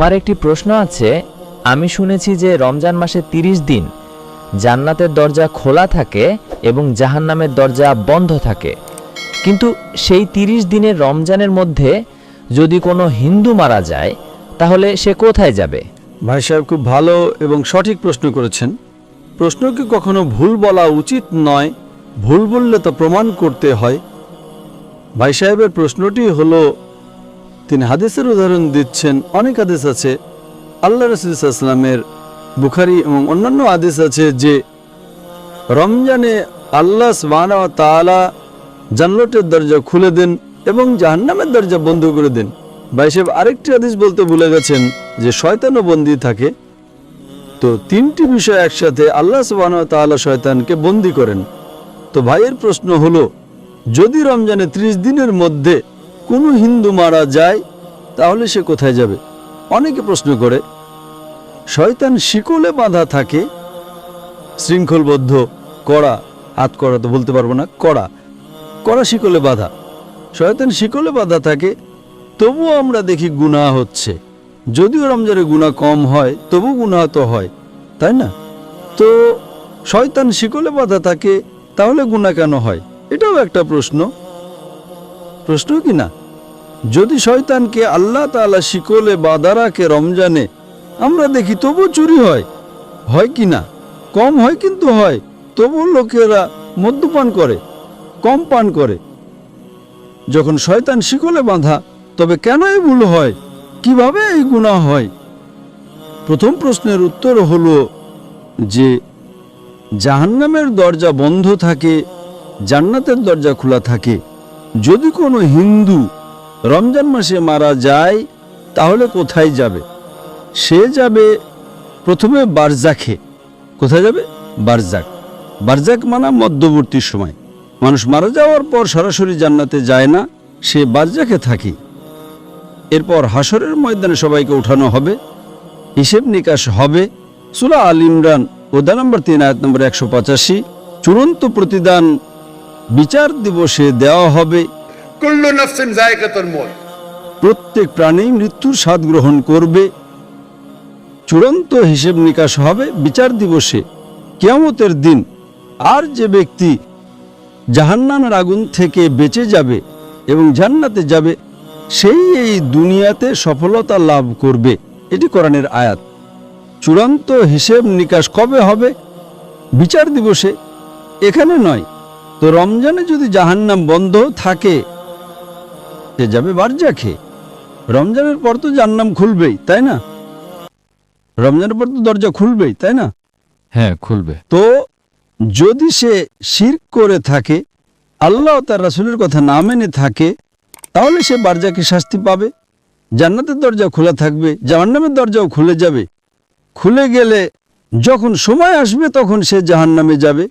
আমার একটি প্রশ্ন আছে। আমি শুনেছি যে রমজান মাসে তিরিশ দিন জান্নাতের দরজা খোলা থাকে এবং জাহান্নামের দরজা বন্ধ থাকে। কিন্তু সেই তিরিশ দিনের রমজানের মধ্যে যদি কোনো হিন্দু মারা যায়, তাহলে সে কোথায় যাবে? ভাই সাহেব, খুব ভালো এবং সঠিক প্রশ্ন করেছেন। প্রশ্নকে কখনো ভুল বলা উচিত নয়, ভুল বললে তো প্রমাণ করতে হয়। ভাই সাহেবের প্রশ্নটি হলো তিনি হাদিসের উদাহরণ দিচ্ছেন, অনেক হাদিস আছে। আল্লাহ রসুলামের বুখারি এবং অন্যান্য হাদিস আছে যে রমজানে আল্লাহ সবানা তালা জান্নাতের দরজা খুলে দেন এবং জাহান্নামের দরজা বন্ধ করে দেন। ভাই সাহেব, আরেকটি হাদিস বলতে ভুলে গেছেন যে শয়তানও বন্দি থাকে। তো তিনটি বিষয় একসাথে আল্লাহ সুবাহ তাআলা শয়তানকে বন্দি করেন। তো ভাইয়ের প্রশ্ন হলো, যদি রমজানে ত্রিশ দিনের মধ্যে কোনো হিন্দু মারা যায়, তাহলে সে কোথায় যাবে? অনেকে প্রশ্ন করে, শয়তান শিকলে বাঁধা থাকে? শৃঙ্খলবদ্ধ, কড়া, হাত করা তো বলতে পারব না, কড়া। কড়া শিকলে বাঁধা। শয়তান শিকলে বাঁধা থাকে, তবুও আমরা দেখি গুনাহ হচ্ছে। যদিও রমজানে গুণা কম হয় তবু গুনাহ তো হয়, তাই না? তো শয়তান শিকলে বাঁধা থাকে, তাহলে গুণা কেন হয়? এটাও একটা প্রশ্ন। প্রশ্ন কি না? যদি শয়তানকে আল্লাহ তাআলা শিকলে বাঁধা রাখে রমজানে, আমরা দেখি তবু চুরি হয়। হয় কি না? কম হয় কিন্তু হয়। তবু লোকেরা মদ্যপান করে, কম পান করে। যখন শয়তান শিকলে বাঁধা, তবে কেন এই ভুল হয়? কীভাবে এই গুণা হয়? প্রথম প্রশ্নের উত্তর হলো যে, জাহান্নামের দরজা বন্ধ থাকে, জান্নাতের দরজা খোলা থাকে। যদি কোনো হিন্দু রমজান মাসে মারা যায়, তাহলে কোথায় যাবে? সে যাবে প্রথমে বারজাখে। কোথায় যাবে? বারজাক বারজাক মানা মধ্যবর্তী সময়। মানুষ মারা যাওয়ার পর সরাসরি জান্নাতে যায় না, সে বারজাকে থাকে। এরপর হাসরের ময়দানে সবাইকে উঠানো হবে। হিসেব নিকাশ হবে। সুরা আল ইমরান, ওদা নম্বর তিন, আয়াত নম্বর একশো পঁচাশি। চূড়ান্ত প্রতিদান বিচার দিবসে দেওয়া হবে। প্রত্যেক প্রাণী মৃত্যুর স্বাদ গ্রহণ করবে। চূড়ান্ত হিসেব নিকাশ হবে বিচার দিবসে। কেয়ামতের দিন আর যে ব্যক্তি জাহান্নামের আগুন থেকে বেঁচে যাবে এবং জান্নাতে যাবে সেই এই দুনিয়াতে সফলতা লাভ করবে। এটি কোরআনের আয়াত। চূড়ান্ত হিসেব নিকাশ কবে হবে? বিচার দিবসে এখানে নয়। তো রমজানে যদি জাহান্নাম বন্ধ থাকে সে যাবে বারজাখে। রমজানের পর তো জান্নাম খুলবেই তাই না? রমজানের পর তো দরজা খুলবেই তাই না? হ্যাঁ খুলবে। তো যদি সে শির করে থাকে আল্লাহ তার রাসুলের কথা না মেনে থাকে তাহলে সে বারজাকে শাস্তি পাবে। জান্নাতের দরজা খোলা থাকবে জাহান্নামের দরজাও খুলে যাবে। খুলে গেলে যখন সময় আসবে তখন সে জাহান্নামে যাবে।